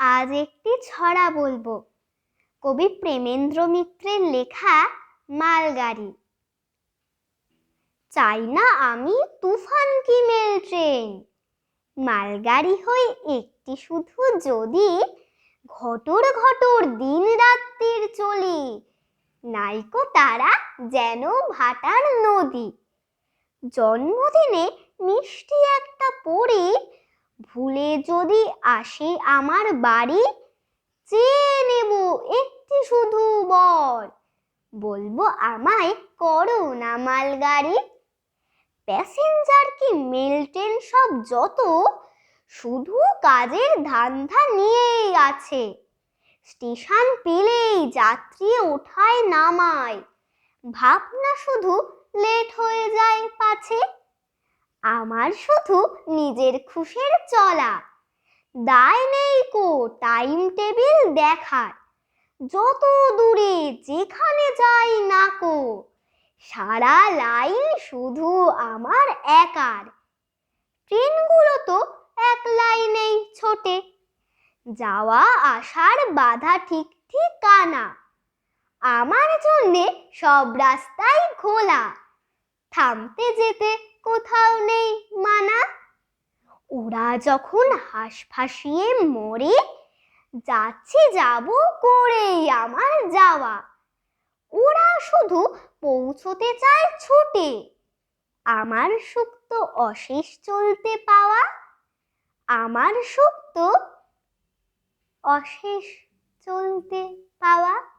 আজ একটি ছড়া বলব। কবি প্রেমেন্দ্র মিত্রের লেখা মালগাড়ি। চাই না আমি তুফান কি মেল ট্রেন। মালগাড়ি হই একটি শুধু যদি ঘটর ঘটর দিন রাত্রির চলি, নাইকো তারা যেন ভাটার নদী। জন্মদিনে মিষ্টি একটা পড়ি ভুলে যদি আসে আমার বাড়ি, চেয়ে নেব একটি শুধু বর। বলব আমায় করো না মালগাড়ি। প্যাসেঞ্জার কি মেল ট্রেন সব যত? শুধু কাজের ধান্ধা নিয়েই আছে। স্টেশন পেলেই যাত্রী ওঠায় নামায়। ভাবনা শুধু লেট হয়ে যায় পাছে। আমার শুধু নিজের খুশের চলা। দায় নেই কো টাইম টেবিল দেখার। যত দূরে যেখানে যাই না কো, সারা লাইন শুধু আমার একার। ট্রেনগুলো তো এক লাইনেই ছোটে। যাওয়া আসার বাধা ঠিক ঠিক ঠিকানা। আমার জন্যে সব রাস্তাই খোলা। থামতে যেতে কোথাও যখন হাঁস ফাঁসিয়ে মরে, যাচ্ছে যাব করেই আমার যাওয়া। ওরা শুধু পৌঁছতে চায় ছুটে। আমার সুখ তো অশেষ চলতে পাওয়া। আমার সুখ তো অশেষ চলতে পাওয়া।